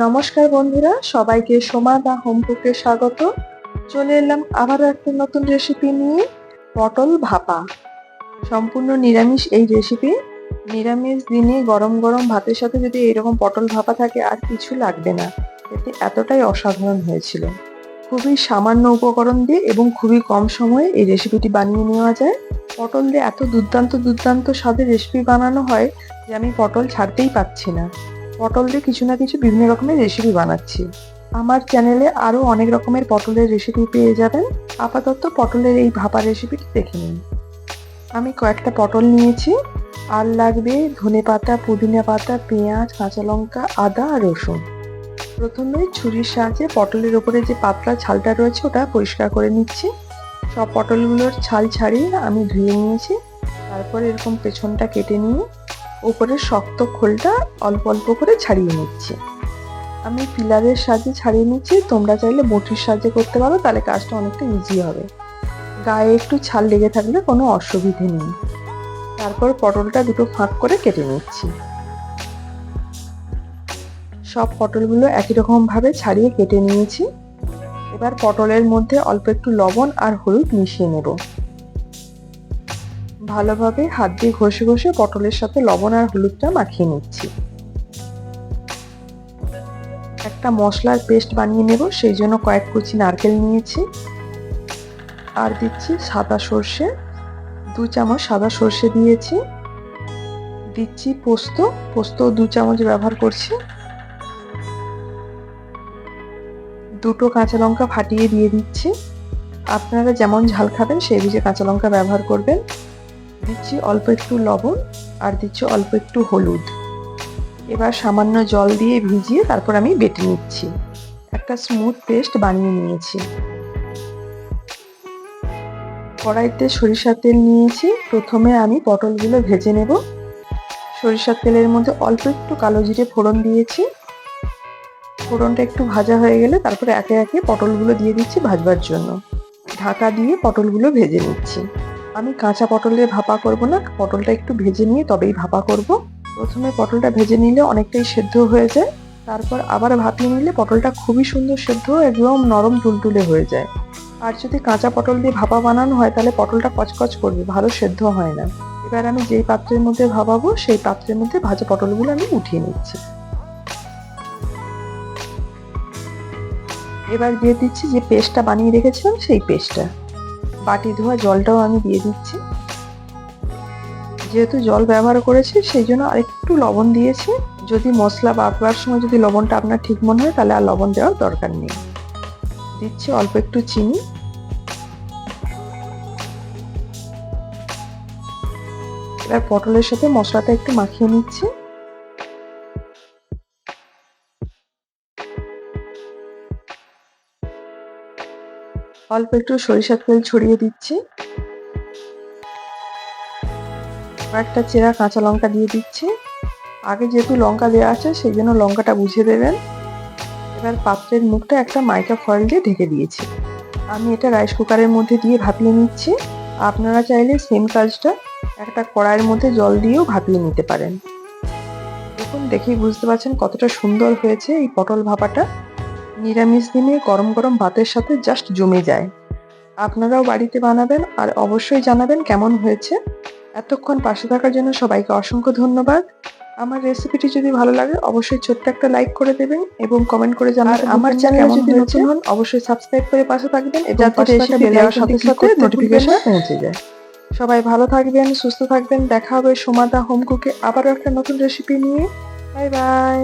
নমস্কার বন্ধুরা, সবাইকে সোমা দা হোম কুকে স্বাগত। চলে এলাম আবারও একটা নতুন রেসিপি নিয়ে, পটল ভাপা। সম্পূর্ণ নিরামিষ এই রেসিপি নিরামিষ দিনে গরম গরম ভাতের সাথে যদি এরকম পটল ভাপা থাকে, আর কিছু লাগবে না। এতে এতটাই অসাধারণ হয়েছিল। খুবই সামান্য উপকরণ দিয়ে এবং খুবই কম সময়ে এই রেসিপিটি বানিয়ে নেওয়া যায়। পটল দিয়ে এত দুর্দান্ত দুর্দান্ত স্বাদের রেসিপি বানানো হয় যে আমি পটল ছাড়তেই পাচ্ছি না। পটল দিয়ে কিছু না কিছু বিভিন্ন রকমের রেসিপি বানাচ্ছি। আমার চ্যানেলে আরও অনেক রকমের পটলের রেসিপি পেয়ে যাবেন। আপাতত পটলের এই ভাপা রেসিপিটি দেখে নিন। আমি কয়েকটা পটল নিয়েছি। আর লাগবে ধনে পাতা, পুদিনা পাতা, পেঁয়াজ, কাঁচা লঙ্কা, আদা, আর রসুন। প্রথমে ছুরির সাহায্যে পটলের ওপরে যে পাতলা ছালটা রয়েছে ওটা পরিষ্কার করে নিচ্ছি। সব পটলগুলোর ছাল ছাড়িয়ে আমি ধুয়ে নিয়েছি। তারপর এরকম পেছনটা কেটে নিয়ে উপরের শক্ত খোলটা অল্প অল্প করে ছাড়িয়ে নিচ্ছি। আমি পিলারের সাহায্যে ছাড়িয়ে নিচ্ছি, তোমরা চাইলে বটির সাহায্যে করতে পারো, তাহলে কাজটা অনেকটা ইজি হবে। গায়ে একটু ছাল লেগে থাকলে কোনো অসুবিধে নেই। তারপর পটলটা দুটো ফাঁক করে কেটে নিচ্ছি। সব পটলগুলো একই রকমভাবে ছাড়িয়ে কেটে নিয়েছি। এবার পটলের মধ্যে অল্প একটু লবণ আর হলুদ মিশিয়ে নেব। ভালোভাবে হাত দিয়ে ঘষে ঘষে পটলের সাথে লবণ আর হলুদটা মাখিয়ে নিচ্ছি। একটা মশলার পেস্ট বানিয়ে নেব, সেই জন্য কয়েক কুচি নারকেল নিয়েছি। আর দিচ্ছি সাদা সর্ষে, দু চামচ সাদা সর্ষে দিয়েছি। দিচ্ছি পোস্ত পোস্ত দু চামচ ব্যবহার করছি। দুটো কাঁচা লঙ্কা ফাটিয়ে দিয়ে দিচ্ছি। আপনারা যেমন ঝাল খাবেন, সেই বুঝে কাঁচা লঙ্কা ব্যবহার করবেন। দিচ্ছি অল্প একটু লবণ আর দিচ্ছি অল্প একটু হলুদ। এবার সামান্য জল দিয়ে ভিজিয়ে তারপর আমি বেটে নিচ্ছি। একটা স্মুথ পেস্ট বানিয়ে নিয়েছি। কড়াইতে সরিষার তেল নিয়েছি। প্রথমে আমি পটলগুলো ভেজে নেব। সরিষার তেলের মধ্যে অল্প একটু কালো জিরে ফোড়ন দিয়েছি। ফোড়নটা একটু ভাজা হয়ে গেলে তারপরে একে একে পটলগুলো দিয়ে দিচ্ছি ভাজবার জন্য। ঢাকা দিয়ে পটলগুলো ভেজে নিচ্ছি। আমি কাঁচা পটলের ভাপা করব না, পটলটা একটু ভেজে নিয়ে তবেই ভাপা করব। প্রথমে পটলটা ভেজে নিলে অনেকটাই সেদ্ধ হয়ে যায়, তারপর আবার ভাপিয়ে নিলে পটলটা খুবই সুন্দর সেদ্ধ, একদম নরম তুলতুলে হয়ে যায়। আর যদি কাঁচা পটল দিয়ে ভাপা বানানো হয়, তাহলে পটলটা কচকচ করবে, ভালো সেদ্ধ হয় না। এবার আমি যেই পাত্রের মধ্যে ভাপাবো, সেই পাত্রের মধ্যে ভাজা পটলগুলো আমি উঠিয়ে নিচ্ছি। এবার দিয়ে দিচ্ছি যে পেস্টটা বানিয়ে রেখেছিলাম, সেই পেস্টটা। বাটি ধোয়া জলটাও আমি দিয়ে দিচ্ছি। যেহেতু জল ব্যবহার করেছি, সেই জন্য আরেকটু লবণ দিয়েছি। যদি মশলা বাটবার সময় যদি লবণটা আপনার ঠিক মনে হয়, তাহলে আর লবণ দেওয়ার দরকার নেই। দিচ্ছি অল্প একটু চিনি। এবার পটলের সাথে মশলাটা একটু মাখিয়ে নিচ্ছি। অল্প একটু সরিষার তেল ছড়িয়ে দিচ্ছি। কয়েকটা চেরা কাঁচা লঙ্কা দিয়ে দিচ্ছি। আগে যেহেতু লঙ্কা দেওয়া আছে, সেই জন্য লঙ্কাটা বুঝে দেবেন। এবার পাত্রের মুখটা একটা মাইকা ফয়েল দিয়ে ঢেকে দিয়েছি। আমি এটা রাইস কুকারের মধ্যে দিয়ে ভাপিয়ে নিচ্ছি। আপনারা চাইলে সেম কাজটা একটা কড়াইয়ের মধ্যে জল দিয়েও ভাপিয়ে নিতে পারেন। দেখুন, দেখেই বুঝতে পারছেন কতটা সুন্দর হয়েছে এই পটল ভাপাটা। নিরামিষ দিনে গরম গরম ভাতের সাথে জাস্ট জমে যায়। আপনারাও বাড়িতে বানাবেন আর অবশ্যই জানাবেন কেমন হয়েছে। এতক্ষণ পাশে থাকার জন্য সবাইকে অসংখ্য ধন্যবাদ। আমার রেসিপিটি যদি ভালো লাগে অবশ্যই ছোট্ট একটা লাইক করে দেবেন এবং কমেন্ট করে জানাবেন আমার চ্যানেল যদি নতুন হন অবশ্যই সাবস্ক্রাইব করে পাশে থাকবেন। এবং যাতে রেসিপি দেওয়ার সাথে সাথে নোটিফিকেশন পৌঁছে যায়। সবাই ভালো থাকবেন সুস্থ থাকবেন। দেখা হবে সোমাদা হোম কুকে আবারও একটা নতুন রেসিপি নিয়ে। Bye bye